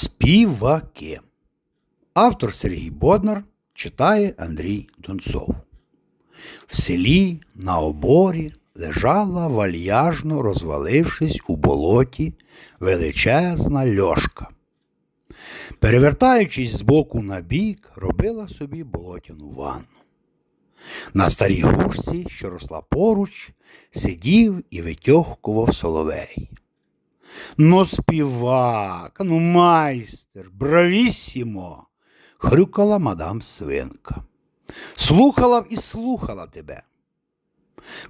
Співаки. Автор Сергій Боднар читає Андрій Донцов. В селі на оборі лежала вальяжно розвалившись у болоті величезна льошка. Перевертаючись з боку на бік, робила собі болотяну ванну. На старій грушці, що росла поруч, сидів і витьохкував соловей. Ну, співак, ну майстер, бравісімо, хрюкала мадам свинка. Слухала б і слухала тебе.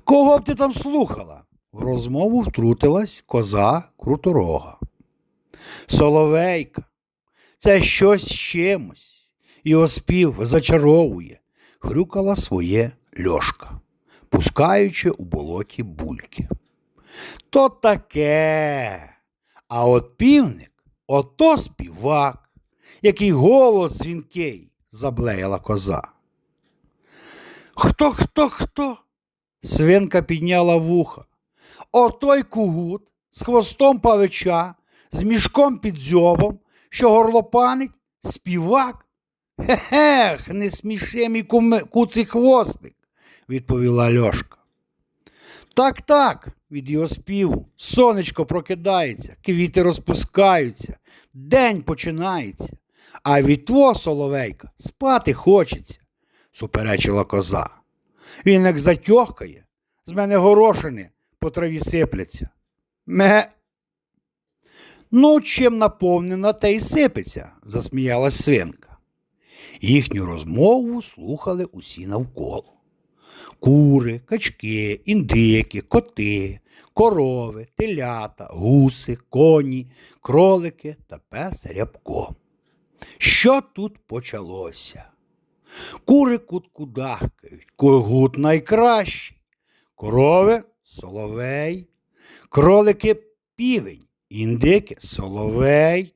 Кого б ти там слухала? В розмову втрутилась коза круторога. Соловейка, це щось з чимось. Його спів зачаровує, хрюкала своє льошка, пускаючи у болоті бульки. То таке. А от півник ото співак, який голос дзвінкий, заблеяла коза. Хто, хто, хто? Свинка підняла вуха. Отой кугут з хвостом павича, з мішком під дзьобом, що горлопанить, співак. Хе-хех, не сміши мій куций хвостик, відповіла Льошка. Так, так, від його співу. Сонечко прокидається, квіти розпускаються, день починається, а від твого соловейка спати хочеться, суперечила коза. Він як затьохкає, з мене горошини по траві сипляться. Ме. Ну, чим наповнена, те й сипеться, засміялась свинка. Їхню розмову слухали усі навколо кури, качки, індики, коти, корови, телята, гуси, коні, кролики та пес рябко. Що тут почалося? Кури куткудахкають, когут найкращий, корови соловей, кролики півень, індики соловей.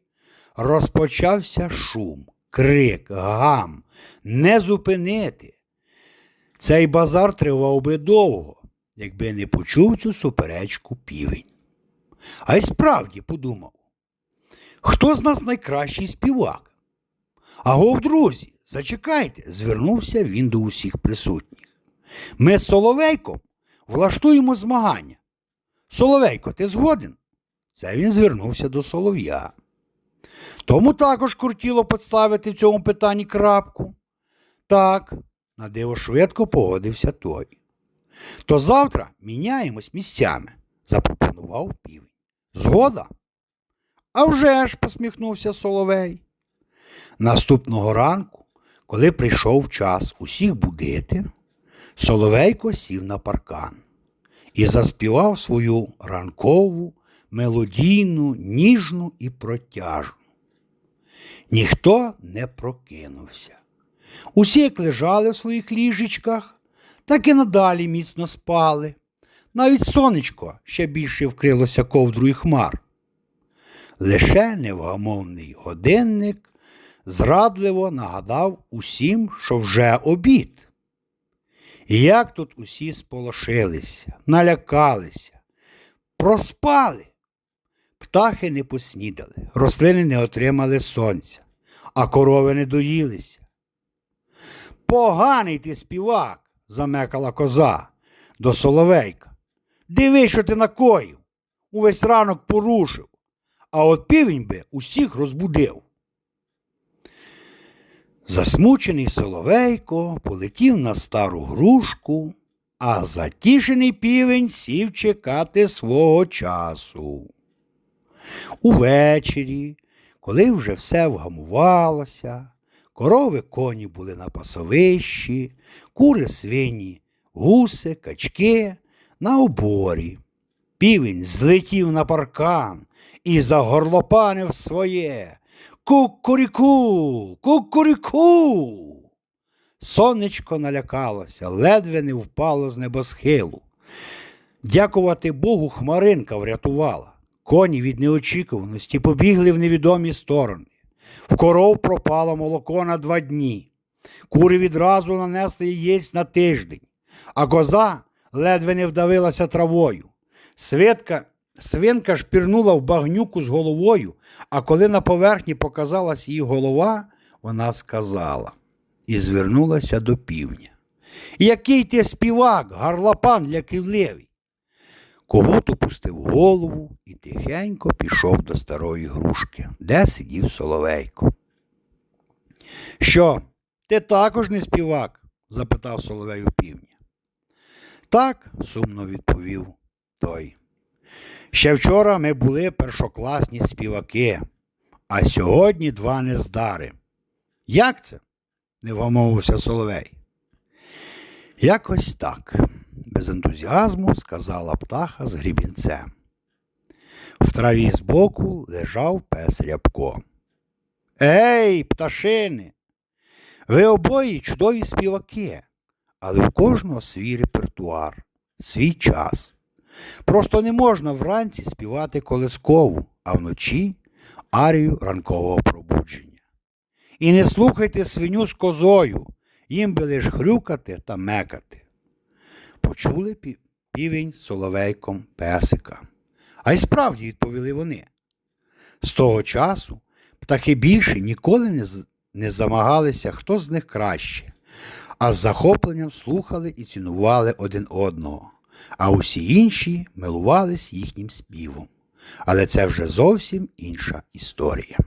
Розпочався шум, крик, гам, не зупинити. Цей базар тривав би довго, якби не почув цю суперечку півень. А й справді подумав, хто з нас найкращий співак? Аго, друзі, зачекайте, звернувся він до усіх присутніх. Ми з Соловейком влаштуємо змагання. Соловейко, ти згоден? Це він звернувся до солов'я. Тому також кортіло поставити в цьому питанні крапку. Так, на диво швидко погодився той. То завтра міняємось місцями, запропонував півень. Згода? «А вже ж», – посміхнувся Соловей. Наступного ранку, коли прийшов час усіх будити, Соловейко сів на паркан і заспівав свою ранкову, мелодійну, ніжну і протяжну. Ніхто не прокинувся. Усі як лежали в своїх ліжечках, так і надалі міцно спали. Навіть сонечко ще більше вкрилося ковдрою хмар. Лише невгамовний годинник зрадливо нагадав усім, що вже обід. І як тут усі сполошилися, налякалися, проспали. Птахи не поснідали, рослини не отримали сонця, а корови не доїлися. Поганий ти співак, замекала коза до соловейка. Диви, що ти накоїв, увесь ранок порушив, а от півень би усіх розбудив. Засмучений соловейко полетів на стару грушку, а затішений півень сів чекати свого часу. Увечері, коли вже все вгамувалося, корови коні були на пасовищі, кури свині, гуси, качки на оборі. Півень злетів на паркан і загорлопанив своє. Кукуріку, кукуріку. Сонечко налякалося, ледве не впало з небосхилу. Дякувати Богу, хмаринка врятувала. Коні від неочікуваності побігли в невідомі сторони. В коров пропало молоко на два дні. Кури відразу нанесли яєць на тиждень, а коза ледве не вдавилася травою. Свитка Свинка шпірнула в багнюку з головою, а коли на поверхні показалась її голова, вона сказала і звернулася до півня. Який ти співак, гарлапан лякивливий. Когот опустив голову і тихенько пішов до старої грушки, де сидів соловейко. Що, ти також не співак? запитав соловей у півня. Так, сумно відповів той. Ще вчора ми були першокласні співаки, а сьогодні два нездари. Як це? не вмовився Соловей. Якось так, без ентузіазму сказала птаха з грібінцем. В траві збоку лежав пес рябко. Ей, пташини! Ви обоє чудові співаки, але у кожного свій репертуар, свій час. Просто не можна вранці співати колискову, а вночі арію ранкового пробудження. І не слухайте свиню з козою, їм би лиш хрюкати та мекати. Почули півень соловейком песика. А й справді відповіли вони. З того часу птахи більше ніколи не, замагалися, хто з них краще, а з захопленням слухали і цінували один одного, а усі інші милувались їхнім співом. Але це вже зовсім інша історія.